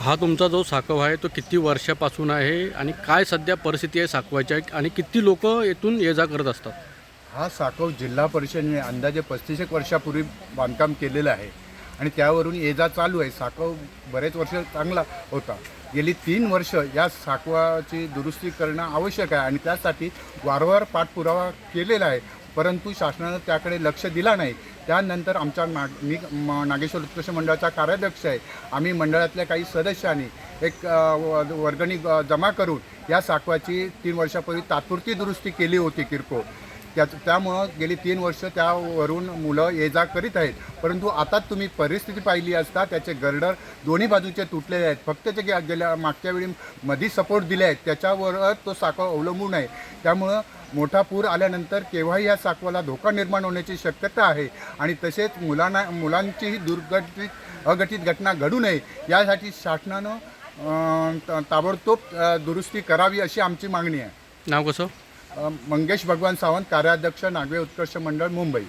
हा तुमचा जो साकव आहे तो किती वर्षापासून आहे आणि काय सध्या परिस्थिती आहे साकवायची आहे आणि किती लोक येथून ये जा करत असतात? हा साकव जिल्हा परिषदेने अंदाजे पस्तीस एक वर्षापूर्वी बांधकाम केलेलं आहे आणि त्यावरून ये जा चालू आहे. साकव बरेच वर्ष चांगला होता. गेली तीन वर्ष या साकवाची दुरुस्ती करणं आवश्यक आहे आणि त्यासाठी वारंवार पाठपुरावा केलेला आहे. परंतु शासनानं त्याकडे लक्ष दिला नाही. त्यानंतर आमच्या नाग मी नागेश्वर उत्कृष्ट मंडळाचा कार्याध्यक्ष आहे. आम्ही मंडळातल्या काही सदस्यांनी एक व- वर्गणी जमा करून या साकवाची तीन वर्षापूर्वी तात्पुरती दुरुस्ती केली होती किरकोळ. त्या त्यामुळं गेली तीन वर्ष त्यावरून मुलं ये जा करीत आहेत. परंतु आता तुम्ही परिस्थिती पाहिली असता त्याचे गर्डर दोन्ही बाजूचे तुटलेले आहेत. फक्त ते गे- गेल्या मागच्या वेळी मधी सपोर्ट दिले आहेत त्याच्यावर तो साकवा अवलंबून आहे. त्यामुळं मोठा पूर आल्यानंतर केव्हाही या साकवाला धोका निर्माण होण्याची शक्यता आहे. आणि तसेच मुलांना मुलांचीही दुर्घटित अघटित घटना घडू नये यासाठी शासनानं ताबडतोब दुरुस्ती करावी अशी आमची मागणी आहे. नाव कसं? मंगेश भगवान सावंत कार्याध्यक्ष नागवे उत्कर्ष मंडळ मुंबई.